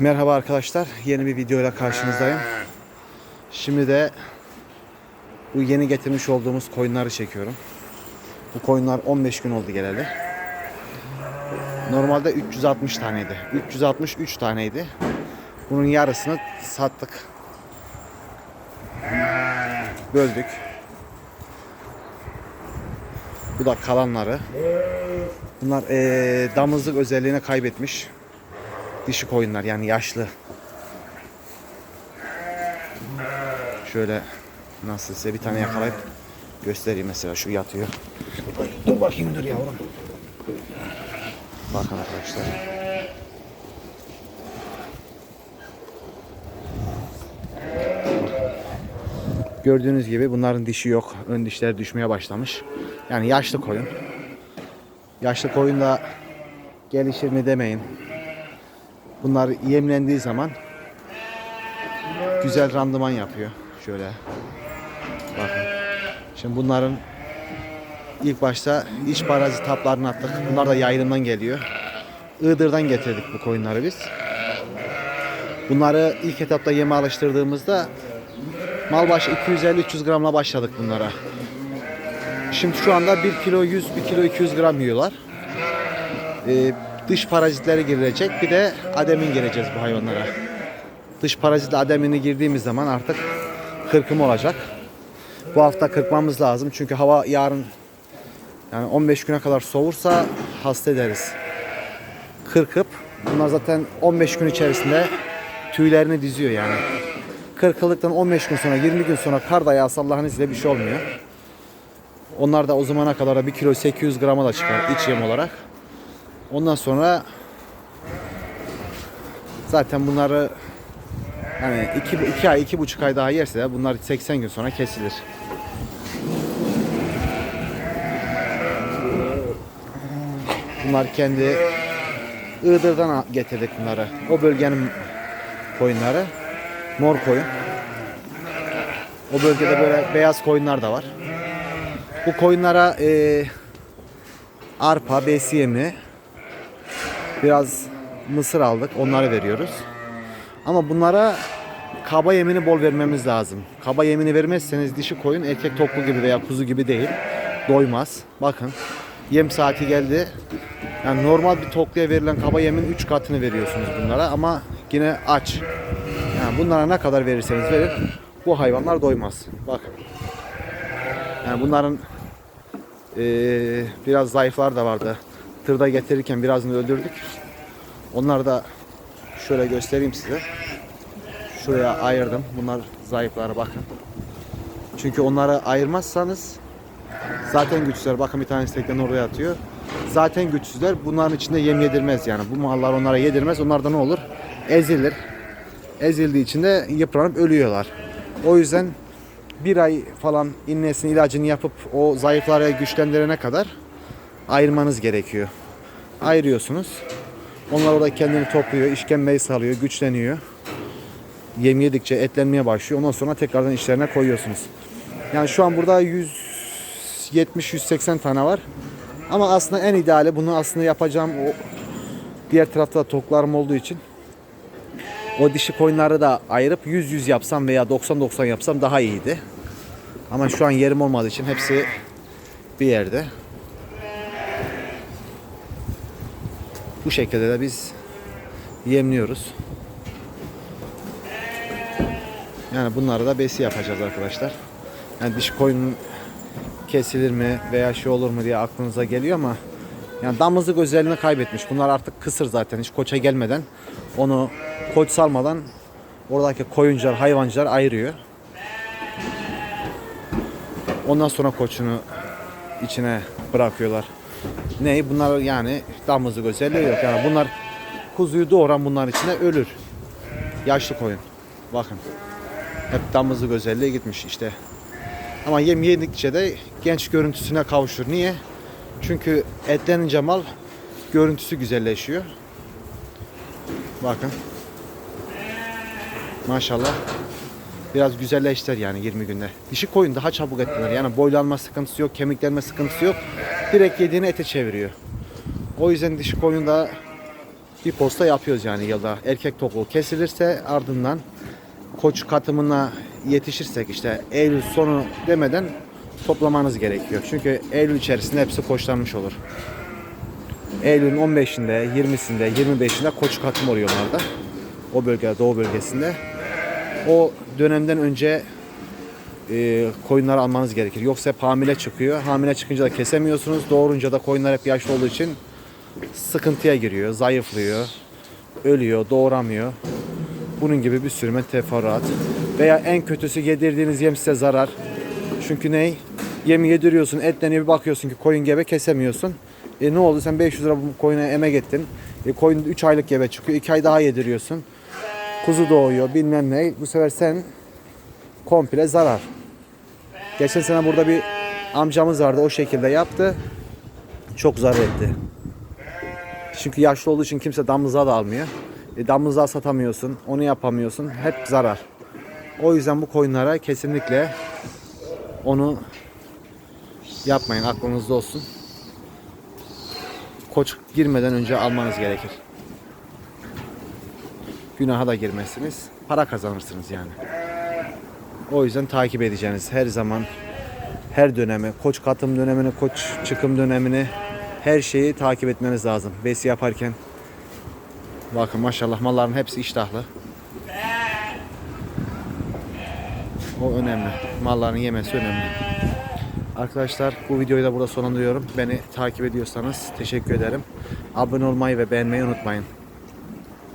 Merhaba arkadaşlar. Yeni bir videoyla karşınızdayım. Şimdi de bu yeni getirmiş olduğumuz koyunları çekiyorum. Bu koyunlar 15 gün oldu geleli. Normalde 360 taneydi. 363 taneydi. Bunun yarısını sattık. Böldük. Bu da kalanları. Bunlar eee damızlık özelliğini kaybetmiş. Dişi koyunlar yani yaşlı. Şöyle nasıl size bir tane yakalayıp göstereyim mesela şu yatıyor. Dur bakayım dur yavrum. Bakın arkadaşlar. Gördüğünüz gibi bunların dişi yok. Ön dişleri düşmeye başlamış. Yani yaşlı koyun. Yaşlı koyun da gelişir mi demeyin. Bunlar yemlendiği zaman güzel randıman yapıyor. Şöyle. Bakın. Şimdi bunların ilk başta iç parazit taplarını attık. Bunlar da yayılımdan geliyor. Iğdır'dan getirdik bu koyunları biz. Bunları ilk etapta yeme alıştırdığımızda mal başı 250-300 gramla başladık bunlara. Şimdi şu anda 1 kilo 100, 1 kilo 200 gram yiyorlar. Ee, dış parazitleri girilecek. Bir de ademin gireceğiz bu hayvanlara. Dış parazit ademini girdiğimiz zaman artık kırkım olacak. Bu hafta kırpmamız lazım. Çünkü hava yarın yani 15 güne kadar soğursa hasta ederiz. Kırkıp bunlar zaten 15 gün içerisinde tüylerini diziyor yani. Kırkılıktan 15 gün sonra 20 gün sonra kar da yağsa Allah'ın izniyle bir şey olmuyor. Onlar da o zamana kadar da 1 kilo 800 grama da çıkar iç yem olarak. Ondan sonra zaten bunları yani 2 iki, ay, iki buçuk ay daha yerse bunlar 80 gün sonra kesilir. Bunlar kendi Iğdır'dan getirdik bunları. O bölgenin koyunları. Mor koyun. O bölgede böyle beyaz koyunlar da var. Bu koyunlara eee arpa, besiyemi, biraz mısır aldık. Onları veriyoruz. Ama bunlara kaba yemini bol vermemiz lazım. Kaba yemini vermezseniz dişi koyun erkek toplu gibi veya kuzu gibi değil. Doymaz. Bakın yem saati geldi. Yani normal bir tokluya verilen kaba yemin 3 katını veriyorsunuz bunlara ama yine aç. Yani bunlara ne kadar verirseniz verin bu hayvanlar doymaz. Bakın. Yani bunların eee, biraz zayıflar da vardı. Tırda getirirken birazını öldürdük. Onları da şöyle göstereyim size. Şuraya ayırdım. Bunlar zayıfları bakın. Çünkü onları ayırmazsanız zaten güçsüzler. Bakın bir tanesi tekten oraya atıyor. Zaten güçsüzler. Bunların içinde yem yedirmez yani. Bu mallar onlara yedirmez. Onlar da ne olur? Ezilir. Ezildiği için de yıpranıp ölüyorlar. O yüzden bir ay falan innesin ilacını yapıp o zayıfları güçlendirene kadar ayırmanız gerekiyor. Ayırıyorsunuz. Onlar orada kendini topluyor, işkembeyi salıyor, güçleniyor. Yem yedikçe etlenmeye başlıyor. Ondan sonra tekrardan işlerine koyuyorsunuz. Yani şu an burada 170-180 tane var. Ama aslında en ideali bunu aslında yapacağım o diğer tarafta toklarım olduğu için o dişi koyunları da ayırıp 100-100 yapsam veya 90-90 yapsam daha iyiydi. Ama şu an yerim olmadığı için hepsi bir yerde. Bu şekilde de biz yemliyoruz. Yani bunları da besi yapacağız arkadaşlar. Yani dişi koyun kesilir mi veya şey olur mu diye aklınıza geliyor ama yani damızlık özelliğini kaybetmiş. Bunlar artık kısır zaten hiç koça gelmeden onu koç salmadan oradaki koyuncular, hayvancılar ayırıyor. Ondan sonra koçunu içine bırakıyorlar. Ne? Bunlar yani damızlık özelliği yok. Yani bunlar kuzuyu doğuran bunların içinde ölür. Yaşlı koyun. Bakın. Hep damızlık özelliği gitmiş işte. Ama yem yedikçe de genç görüntüsüne kavuşur. Niye? Çünkü etlenince mal görüntüsü güzelleşiyor. Bakın. Maşallah. Biraz güzelleştiler yani 20 günde. Dişi koyun daha çabuk etlenir. Yani boylanma sıkıntısı yok, kemiklenme sıkıntısı yok. Direkt yediğini ete çeviriyor. O yüzden dişi koyun da bir posta yapıyoruz yani yılda. Erkek tokluğu kesilirse ardından koç katımına yetişirsek işte Eylül sonu demeden toplamanız gerekiyor. Çünkü Eylül içerisinde hepsi koçlanmış olur. Eylül'ün 15'inde, 20'sinde, 25'inde koç katım oluyor onlarda. O bölge, doğu bölgesinde. O dönemden önce e, koyunları almanız gerekir. Yoksa hep hamile çıkıyor. Hamile çıkınca da kesemiyorsunuz. Doğurunca da koyunlar hep yaşlı olduğu için sıkıntıya giriyor, zayıflıyor, ölüyor, doğuramıyor. Bunun gibi bir sürü teferruat. Veya en kötüsü yedirdiğiniz yem size zarar. Çünkü ney? Yemi yediriyorsun, etlerine bir bakıyorsun ki koyun gebe kesemiyorsun. E ne oldu? Sen 500 lira bu koyuna emek ettin. E koyun 3 aylık gebe çıkıyor. 2 ay daha yediriyorsun. Kuzu doğuyor bilmem ne. Bu sefer sen komple zarar. Geçen sene burada bir amcamız vardı o şekilde yaptı. Çok zarar etti. Çünkü yaşlı olduğu için kimse damızlığa da almıyor. E, damızlığa satamıyorsun, onu yapamıyorsun. Hep zarar. O yüzden bu koyunlara kesinlikle onu yapmayın. Aklınızda olsun. Koç girmeden önce almanız gerekir. Günaha da girmezsiniz. Para kazanırsınız yani. O yüzden takip edeceğiniz her zaman her dönemi, koç katım dönemini, koç çıkım dönemini her şeyi takip etmeniz lazım. Besi yaparken bakın maşallah malların hepsi iştahlı. O önemli. Malların yemesi önemli. Arkadaşlar bu videoyu da burada sonlandırıyorum. Beni takip ediyorsanız teşekkür ederim. Abone olmayı ve beğenmeyi unutmayın.